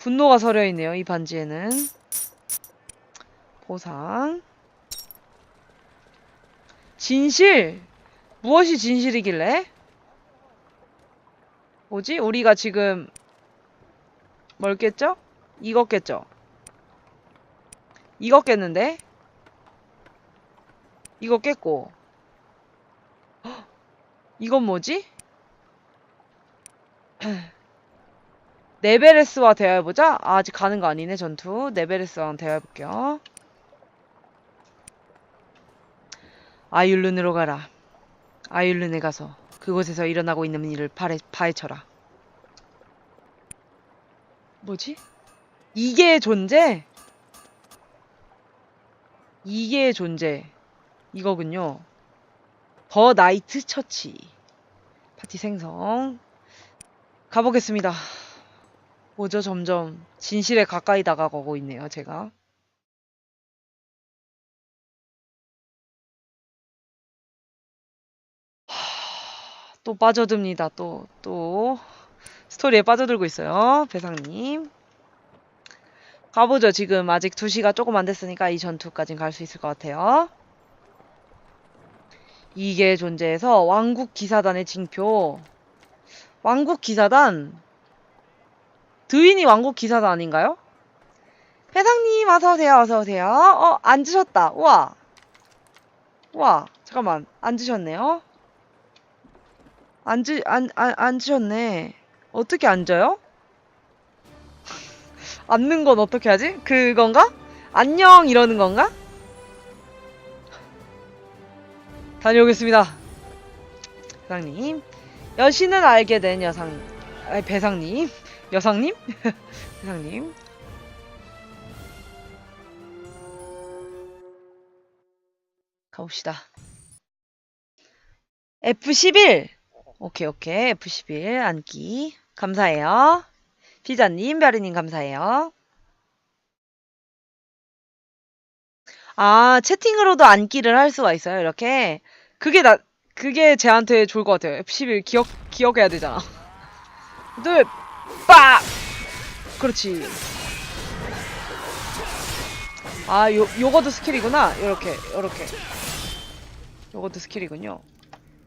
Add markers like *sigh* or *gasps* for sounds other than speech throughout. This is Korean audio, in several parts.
분노가 서려 있네요. 이 반지에는. 보상. 진실. 무엇이 진실이길래? 뭐지? 우리가 지금 뭘 깼죠? 이거 깼죠? 이거 깼고 헉, *gasps* 이건 뭐지? *clears throat* 네베레스와 대화해보자? 아, 아직 가는 거 아니네 전투. 네베레스랑 대화해볼게요. 아율룬으로 가라. 아율룬에 가서 그곳에서 일어나고 있는 일을 파헤, 파헤쳐라. 뭐지? 이게 존재? 이게 존재. 이거군요. 더 나이트 처치. 파티 생성. 가보겠습니다 뭐죠 점점. 진실에 가까이 다가가고 있네요 제가. 하, 또 빠져듭니다 또 또. 스토리에 빠져들고 있어요 배상님. 가보죠 지금. 아직 2시가 조금 안 됐으니까 이 전투까진 갈 수 있을 것 같아요. 이게 존재해서 왕국 기사단의 징표. 왕국 기사단 드윈이 왕국 기사단 아닌가요? 회장님 어서오세요 어서오세요 어 앉으셨다 우와 우와 잠깐만 앉으셨네요 앉으 안, 안, 앉으셨네 어떻게 앉아요? 앉는 *laughs* 건 어떻게 하지? 그건가? 안녕 이러는 건가? 다녀오겠습니다. 배상님. 여신은 알게 된 여상, 배상님. 여상님? 배상님. *laughs* 가봅시다. F11! 오케이, 오케이. F11 앉기. 감사해요. 피자님, 별이님 감사해요. 아, 채팅으로도 앉기를 할 수가 있어요, 이렇게. 그게 나, 그게 쟤한테 좋을 것 같아요. F11 기억, 기억해야 되잖아. *laughs* 둘, 빡! 그렇지. 아, 요, 요거도 스킬이구나. 요렇게, 요렇게. 요것도 스킬이군요.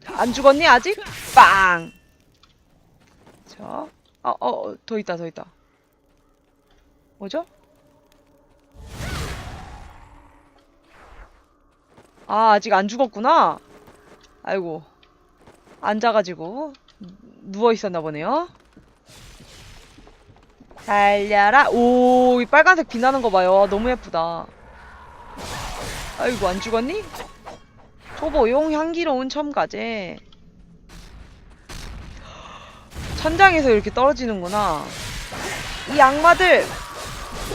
안 죽었니, 아직? 빵! 자. 어, 어, 더 있다, 더 있다. 뭐죠? 아, 아직 안 죽었구나. 아이고. 앉아가지고 누워 있었나 보네요. 달려라. 오, 이 빨간색 빛나는 거 봐요. 너무 예쁘다. 아이고, 안 죽었니? 초보용 향기로운 첨가제. 천장에서 이렇게 떨어지는구나. 이 악마들!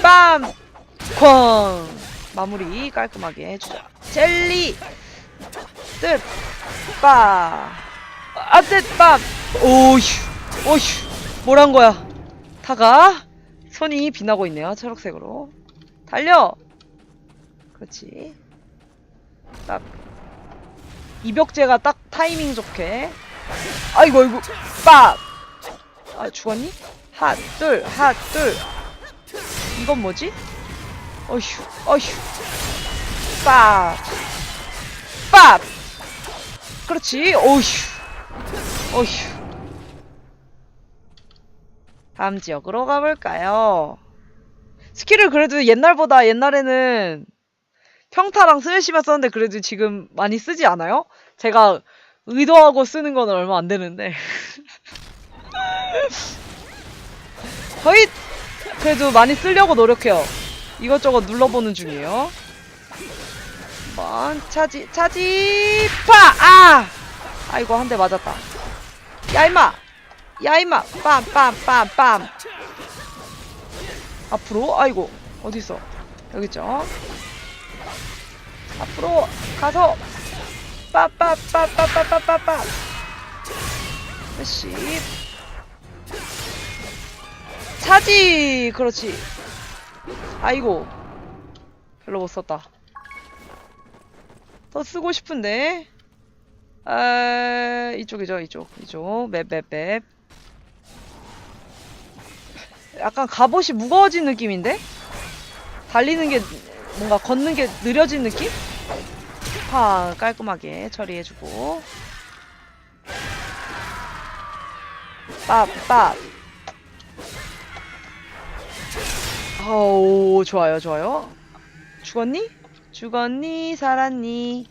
빰! 쾅! 마무리 깔끔하게 해주자. 젤리! 뜻! 빠! 아, 뜻! 빰! 오휴! 오휴! 뭐란 거야? 타가? 손이 빛나고 있네요. 초록색으로. 달려! 그렇지. 딱. 이벽제가 딱 타이밍 좋게. 아이고, 아이고. 빠! 아, 죽었니? 핫, 둘, 핫, 둘. 이건 뭐지? 어휴, 어휴. 빠! 빠! 그렇지. 어휴. 어휴. 다음 지역으로 가볼까요? 스킬을 그래도 옛날보다 옛날에는 평타랑 스매시만 썼는데 그래도 지금 많이 쓰지 않아요? 제가 의도하고 쓰는 건 얼마 안 되는데. *laughs* 거의 그래도 많이 쓰려고 노력해요. 이것저것 눌러보는 중이에요. 한번 차지 차지 파! 아! 아이고 한대 맞았다. 야 임마! 야 임마! 빰빰빰빰! 앞으로? 아이고 어딨어? 여기 있죠? 앞으로 가서 빠빠빠빠빠빠빠빠 시 차지 그렇지 아이고 별로 못 썼다 더 쓰고 싶은데 아 이쪽이죠 이쪽 이쪽 맵 맵 맵 약간 갑옷이 무거워진 느낌인데? 달리는 게 뭔가 걷는 게 느려진 느낌? 파 깔끔하게 처리해주고 빡빡 어우 좋아요 좋아요 죽었니? 죽었니? 살았니?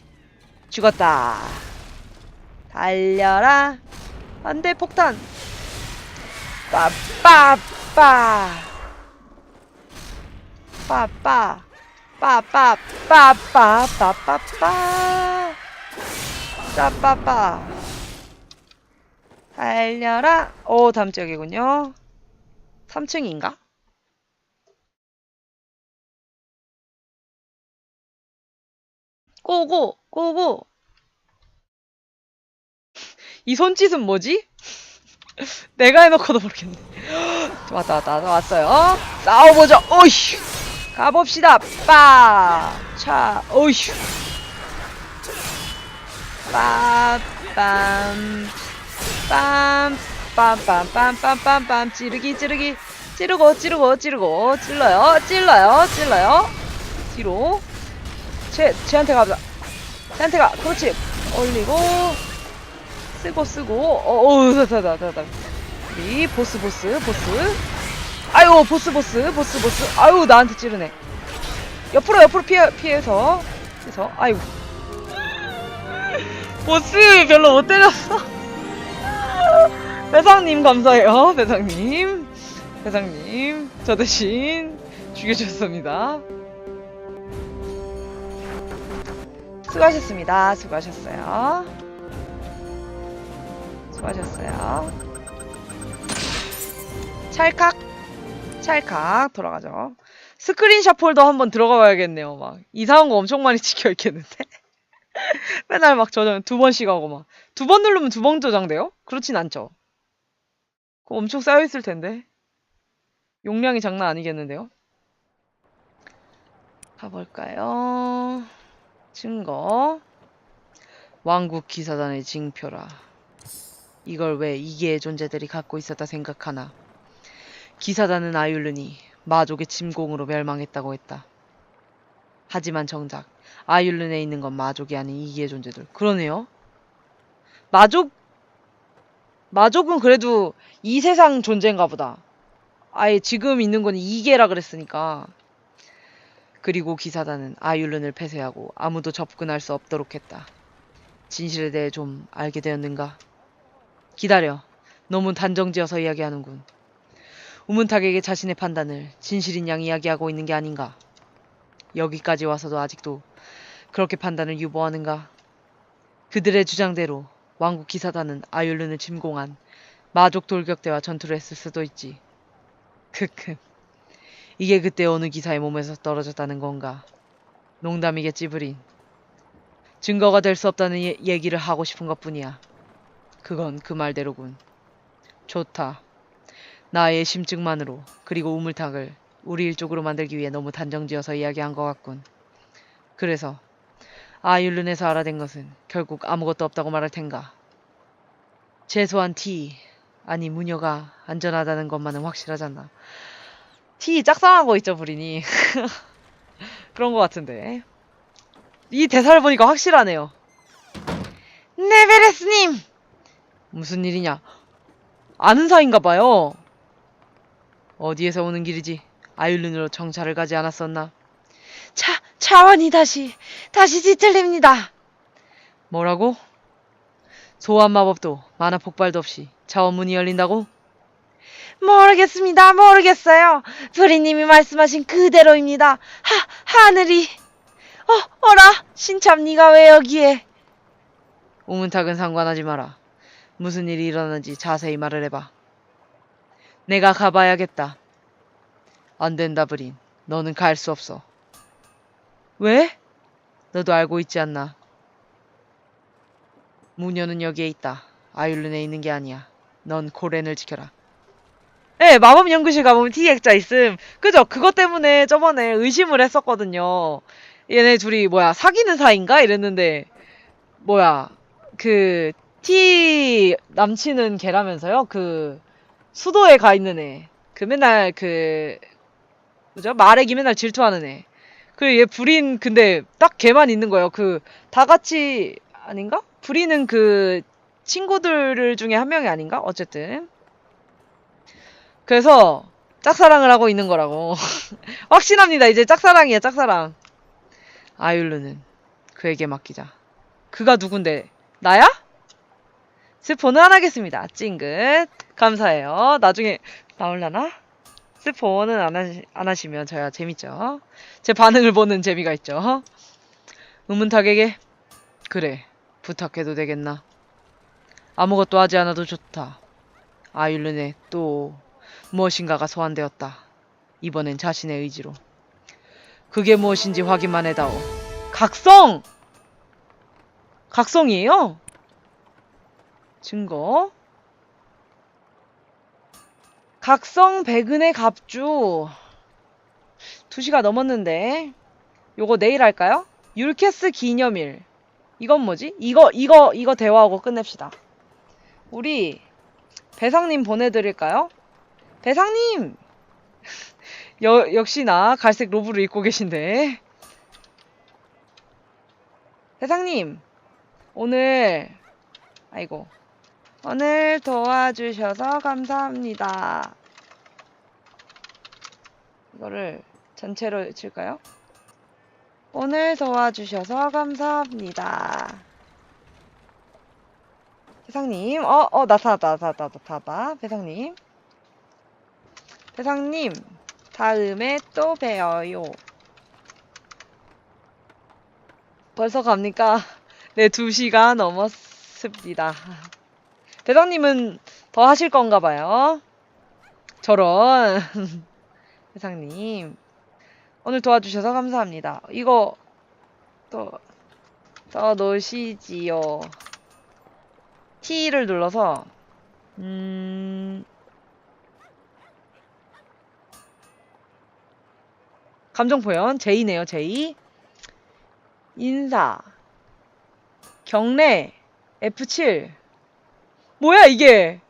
죽었다 달려라. 안 돼 폭탄. 빠빠빠. 빠 빠. 빠 빠빠빠빠빠빠. 빠빠빠. 달려라. 오 다음 지역이군요. 3층인가? 고고 고고 이 손짓은 뭐지? 내가 해놓고도 모르겠네. *gasps* 왔다 왔다 왔다 왔어요. 싸워보죠 오이씨. 가봅시다. 빠 차. 오이씨. 빠빰. 빰빰빰빰빰빰빰. 찌르기 찌르기. 찌르고 찌르고 찌르고. 찔러요 찔러요 찔러요. 뒤로. 쟤 쟤한테 가보자. 쟤한테 가. 그렇지. 올리고 쓰고 쓰고. 어어 다다다다다 우리 보스 보스 보스. 아유 보스 보스 보스 보스. 아유 나한테 찌르네. 옆으로 옆으로 피해 피해서. 피해서. 아이고 보스 별로 못 때렸어. *laughs* 배상님 감사해요. 배상님. 배상님. 저 대신 죽여주셨습니다. 수고하셨습니다. 수고하셨어요 수고하셨어요. 찰칵 찰칵 돌아가죠. 스크린샷 폴더 한번 들어가 봐야겠네요 막. 이상한 거 엄청 많이 *laughs* 찍혀 있겠는데? *laughs* 맨날 막 저장 두 번씩 하고 막. 두 번 누르면 두 번 저장돼요? 그렇진 않죠. 그거 엄청 쌓여 있을 텐데. 용량이 장난 아니겠는데요? 가볼까요? 증거. 왕국 기사단의 징표라 이걸 왜 이계의 존재들이 갖고 있었다 생각하나 기사단은 아율르니 마족의 침공으로 멸망했다고 했다. 하지만 정작 아율른에 있는 건 마족이 아닌 이기의 존재들. 그러네요. 마족 마족은 그래도 이 세상 존재인가 보다. 아예 지금 있는 건 이계라 그랬으니까. 그리고 기사단은 아율른을 폐쇄하고 아무도 접근할 수 없도록 했다. 진실에 대해 좀 알게 되었는가? 기다려. 너무 단정지어서 이야기하는군. 우문탁에게 자신의 판단을 진실인 양 이야기하고 있는 게 아닌가. 여기까지 와서도 아직도 그렇게 판단을 유보하는가. 그들의 주장대로 왕국 기사단은 아율른을 침공한 마족 돌격대와 전투를 했을 수도 있지. 크크. 이게 그때 어느 기사의 몸에서 떨어졌다는 건가. 농담이겠지 브린. 증거가 될 수 없다는 예- 얘기를 하고 싶은 것뿐이야. 그건 그 말대로군. 좋다. 나의 심증만으로 그리고 우물탁을 우리 일쪽으로 만들기 위해 너무 단정지어서 이야기한 것 같군. 그래서 아율른에서 알아낸 것은 결국 아무것도 없다고 말할 텐가. 최소한 T 아니 무녀가 안전하다는 것만은 확실하잖아. 짝상한 거 있죠 브린이. *laughs* 그런 것 같은데. 이 대사를 보니까 확실하네요. 네베레스님! 무슨 일이냐? 아는 사이인가 봐요. 어디에서 오는 길이지? 아율른으로 정찰을 가지 않았었나? 차, 차원이 다시, 다시 뒤틀립니다. 뭐라고? 소환 마법도 만화 폭발도 없이 차원문이 열린다고? 모르겠습니다. 모르겠어요. 브리님이 말씀하신 그대로입니다. 하, 하늘이. 어, 어라, 신참 네가 왜 여기에? 우문탁은 상관하지 마라. 무슨 일이 일어났는지 자세히 말을 해봐. 내가 가봐야겠다. 안 된다, 브린. 너는 갈 수 없어. 왜? 너도 알고 있지 않나? 무녀는 여기에 있다. 아율른에 있는 게 아니야. 넌 코렌을 지켜라. 네, 마법 연구실 가보면 T 액자 있음. 그죠? 그것 때문에 저번에 의심을 했었거든요. 얘네 둘이 뭐야 사귀는 사이인가 이랬는데 뭐야 그 T 남친은 걔라면서요? 그 수도에 가 있는 애. 그 맨날 그 뭐죠? 말에기 맨날 질투하는 애. 그리고 얘 불인 근데 딱 걔만 있는 거예요. 그 다 같이 아닌가? 불이는 그 친구들 중에 한 명이 아닌가? 어쨌든. 그래서 짝사랑을 하고 있는 거라고. *laughs* 확신합니다. 이제 짝사랑이야, 짝사랑. 아율루는 그에게 맡기자. 그가 누군데? 나야? 스포는 안 하겠습니다. 찡긋. 감사해요. 나중에 나올라나? 스포는 안, 하시, 안 하시면 저야 재밌죠. 제 반응을 보는 재미가 있죠. 의문탁에게 그래 부탁해도 되겠나? 아무것도 하지 않아도 좋다. 아율른의 또 무엇인가가 소환되었다. 이번엔 자신의 의지로. 그게 무엇인지 확인만 해다오. 각성! 각성이에요? 증거? 각성 백은의 갑주. 2시가 넘었는데. 요거 내일 할까요? 율캐스 기념일. 이건 뭐지? 이거, 이거, 이거 대화하고 끝냅시다. 우리 배상님 보내드릴까요? 배상님! *laughs* 여, 역시나 갈색 로브를 입고 계신데. 배상님! 오늘, 아이고. 오늘 도와주셔서 감사합니다. 이거를 전체로 칠까요? 오늘 도와주셔서 감사합니다. 배상님, 어, 어, 나타났다, 나타났다, 나타났다. 배상님. 배상님, 다음에 또 봬요. 벌써 갑니까? *laughs* 네, 2시가 넘었습니다. 배상님은 더 하실 건가 봐요. 저런. *laughs* 배상님. 오늘 도와주셔서 감사합니다. 이거 또, 더 놓으시지요. T를 눌러서, 음, 감정 표현, J네요, J. 인사. 경례. F7. 뭐야, 이게?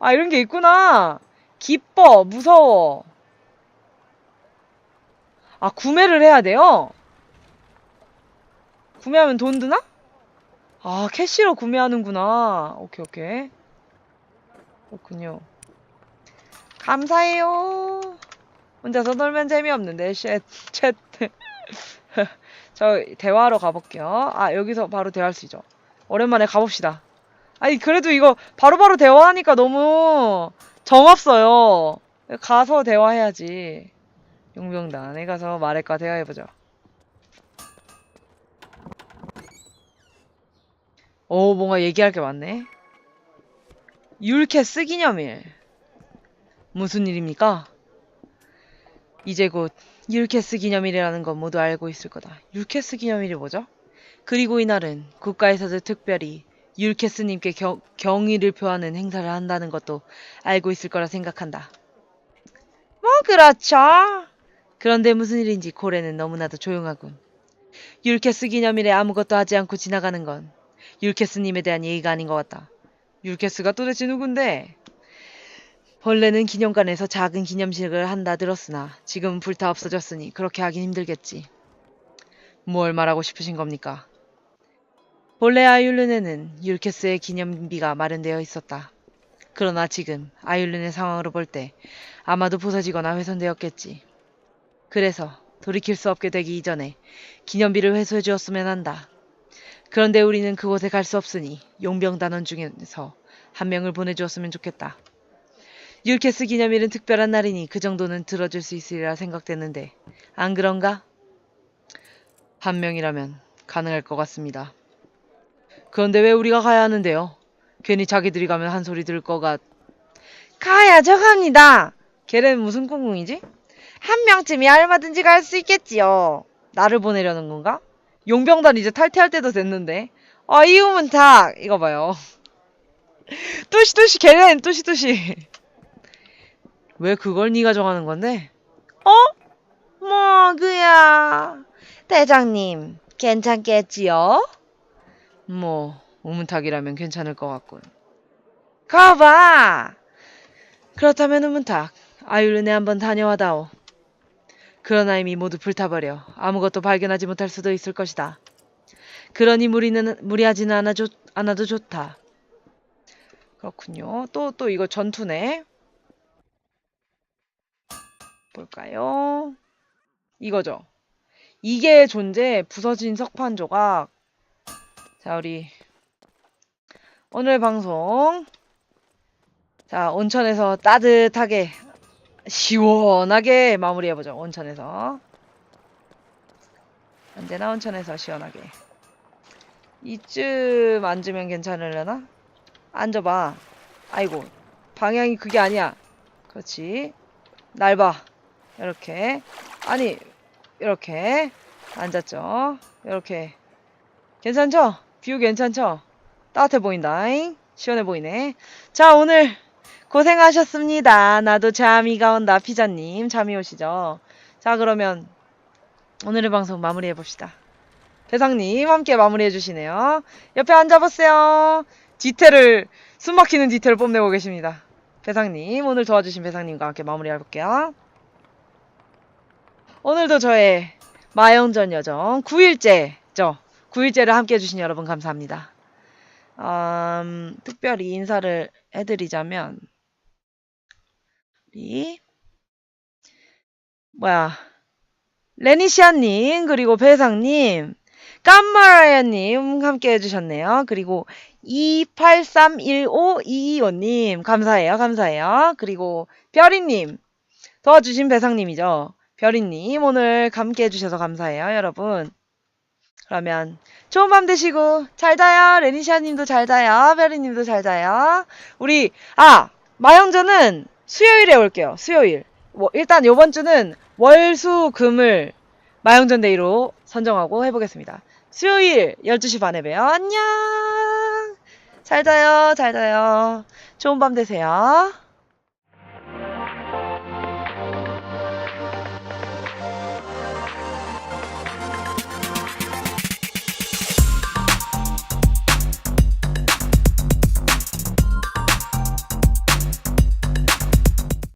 아, 이런 게 있구나. 기뻐, 무서워. 아, 구매를 해야 돼요? 구매하면 돈 드나? 아, 캐시로 구매하는구나. 오케이, 오케이. 그렇군요. 감사해요. 혼자서 놀면 재미없는데, 쉣, 챗. *laughs* 저, 대화하러 가볼게요. 아, 여기서 바로 대화할 수 있죠. 오랜만에 가봅시다. 아니, 그래도 이거 바로 바로 대화하니까 너무 정없어요. 가서 대화해야지. 용병단에 가서 말할까 대화해보자. 오, 뭔가 얘기할 게 많네. 율캐스 기념일. 무슨 일입니까? 이제 곧 율캐스 기념일이라는 건 모두 알고 있을 거다. 율캐스 기념일이 뭐죠? 그리고 이날은 국가에서도 특별히 율캐스님께 경, 경의를 표하는 행사를 한다는 것도 알고 있을 거라 생각한다. 뭐 그렇죠. 그런데 무슨 일인지 고래는 너무나도 조용하군. 율캐스 기념일에 아무것도 하지 않고 지나가는 건 율캐스님에 대한 예의가 아닌 것 같다. 율캐스가 도대체 누군데? 원래는 기념관에서 작은 기념식을 한다 들었으나 지금은 불타 없어졌으니 그렇게 하긴 힘들겠지. 뭘 말하고 싶으신 겁니까? 본래 아율른에는 율캐스의 기념비가 마련되어 있었다. 그러나 지금 아율른의 상황으로 볼 때 아마도 부서지거나 훼손되었겠지. 그래서 돌이킬 수 없게 되기 이전에 기념비를 회수해 주었으면 한다. 그런데 우리는 그곳에 갈 수 없으니 용병 단원 중에서 한 명을 보내주었으면 좋겠다. 율캐스 기념일은 특별한 날이니 그 정도는 들어줄 수 있으리라 생각되는데 안 그런가? 한 명이라면 가능할 것 같습니다. 그런데 왜 우리가 가야 하는데요? 괜히 자기들이 가면 한 소리 들을 거가 가야죠 갑니다. 걔는 무슨 꿍꿍이지? 한 명쯤이 얼마든지 갈 수 있겠지요. 나를 보내려는 건가? 용병단 이제 탈퇴할 때도 됐는데. 아, 이음은 탁! 이거 봐요. *laughs* 뚜시뚜시 걔는 뚜시뚜시. *laughs* 왜 그걸 네가 정하는 건데? 어? 뭐, 그야. 대장님, 괜찮겠지요? 뭐, 우문탁이라면 괜찮을 것 같군. 가봐! 그렇다면 우문탁, 아율은에 한번 다녀와다오. 그러나 이미 모두 불타버려 아무것도 발견하지 못할 수도 있을 것이다. 그러니 무리는 무리하지는 않아 좋, 않아도 좋다. 그렇군요. 또 또 이거 전투네. 볼까요? 이거죠. 이게 존재 부서진 석판 조각. 자, 우리 오늘 방송 자, 온천에서 따뜻하게 시원하게 마무리해보죠. 온천에서. 언제나 온천에서 시원하게. 이쯤 앉으면 괜찮으려나? 앉아봐. 아이고. 방향이 그게 아니야. 그렇지. 날 봐. 이렇게. 아니, 이렇게. 앉았죠. 이렇게. 괜찮죠? 뷰 괜찮죠? 따뜻해 보인다잉. 시원해 보이네. 자, 오늘 고생하셨습니다. 나도 잠이가 온다. 피자님, 잠이 오시죠? 자, 그러면 오늘의 방송 마무리해 봅시다. 배상님, 함께 마무리해 주시네요. 옆에 앉아보세요. 디테일을, 숨 막히는 디테일을 뽐내고 계십니다. 배상님, 오늘 도와주신 배상님과 함께 마무리해 볼게요. 오늘도 저의 마영전 여정 9일째죠. 9일째를 함께 해주신 여러분 감사합니다. 음, 특별히 인사를 해드리자면, 우리, 뭐야, 레니시아님, 그리고 배상님, 깜마라야님 함께 해주셨네요. 그리고 28315225님, 감사해요, 감사해요. 그리고 별이님, 도와주신 배상님이죠. 별이님, 오늘 함께 해주셔서 감사해요, 여러분. 그러면 좋은 밤 되시고 잘 자요. 레니샤님도 잘 자요. 베리님도 잘 자요. 우리 아 마영전은 수요일에 올게요. 수요일. 뭐, 일단 요번 주는 월수금을 마영전 데이로 선정하고 해보겠습니다. 수요일 12시 반에 봬요. 안녕. 잘 자요. 잘 자요. 좋은 밤 되세요.